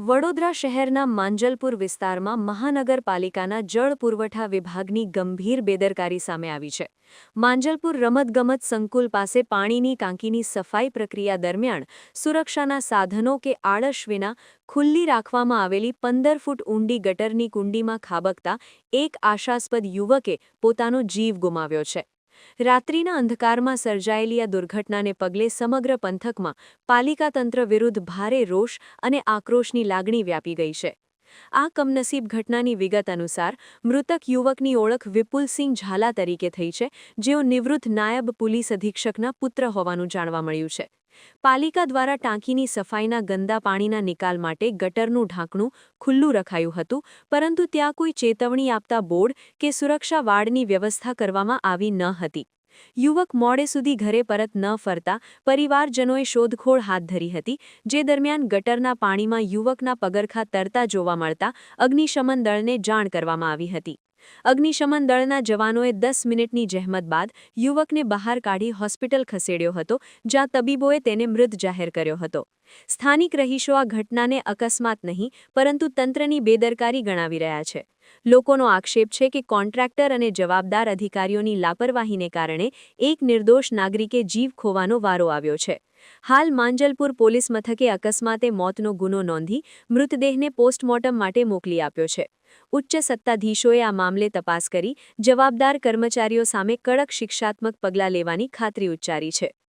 વડોદરા શહેરના માંજલપુર વિસ્તારમાં મહાનગરપાલિકાના જળ પુરવઠા વિભાગની ગંભીર બેદરકારી સામે આવી છે. માંજલપુર રમતગમત સંકુલ પાસે પાણીની ટાંકીની સફાઈ પ્રક્રિયા દરમિયાન સુરક્ષાના સાધનો કે આળસ વિના ખુલ્લી રાખવામાં આવેલી પંદર ફૂટ ઊંડી ગટરની કુંડીમાં ખાબકતા એક આશાસ્પદ યુવકે પોતાનો જીવ ગુમાવ્યો છે. રાત્રિના અંધકારમાં સર્જાયેલી આ દુર્ઘટનાને પગલે સમગ્ર પંથકમાં પાલિકા તંત્ર વિરુદ્ધ ભારે રોષ અને આક્રોશની લાગણી વ્યાપી ગઈ છે. આ કમનસીબ ઘટનાની વિગત અનુસાર, મૃતક યુવકની ઓળખ વિપુલસિંહ ઝાલા તરીકે થઈ છે, જેઓ નિવૃત્ત નાયબ પોલીસ અધિક્ષકના પુત્ર હોવાનું જાણવા મળ્યું છે. પાલિકા દ્વારા ટાંકીની સફાઈના ગંદા પાણીના નિકાલ માટે ગટરનું ઢાંકણું ખુલ્લું રખાયું હતું, પરંતુ ત્યાં કોઈ ચેતવણી આપતા બોર્ડ કે સુરક્ષા વાડની વ્યવસ્થા કરવામાં આવી ન હતી. યુવક મોડે સુધી ઘરે પરત ન ફરતા પરિવારજનોએ શોધખોળ હાથ ધરી હતી, જે દરમિયાન ગટરના પાણીમાં યુવકના પગરખા તરતા જોવા મળતા અગ્નિશમન દળને જાણ કરવામાં આવી હતી. અગ્નિશમન દળના જવાનોએ દસ મિનિટની જહેમત બાદ યુવકને બહાર કાઢી હોસ્પિટલ ખસેડ્યો હતો, જ્યાં તબીબોએ તેને મૃત જાહેર કર્યો હતો. સ્થાનિક રહીશો આ ઘટનાને અકસ્માત નહીં, પરંતુ તંત્રની બેદરકારી ગણાવી રહ્યા છે. લોકોનો આક્ષેપ છે કે કોન્ટ્રાક્ટર અને જવાબદાર અધિકારીઓની લાપરવાહીને કારણે એક નિર્દોષ નાગરિકે જીવ ખોવાનો વારો આવ્યો છે. હાલ માંજલપુર પોલીસ મથકે અકસ્માતે મોતનો ગુનો નોંધી મૃતદેહને પોસ્ટમોર્ટમ માટે મોકલી આપ્યો છે. ઉચ્ચ સત્તાધીશોએ આ મામલે તપાસ કરી જવાબદાર કર્મચારીઓ સામે કડક શિક્ષાત્મક પગલાં લેવાની ખાતરી ઉચ્ચારી છે.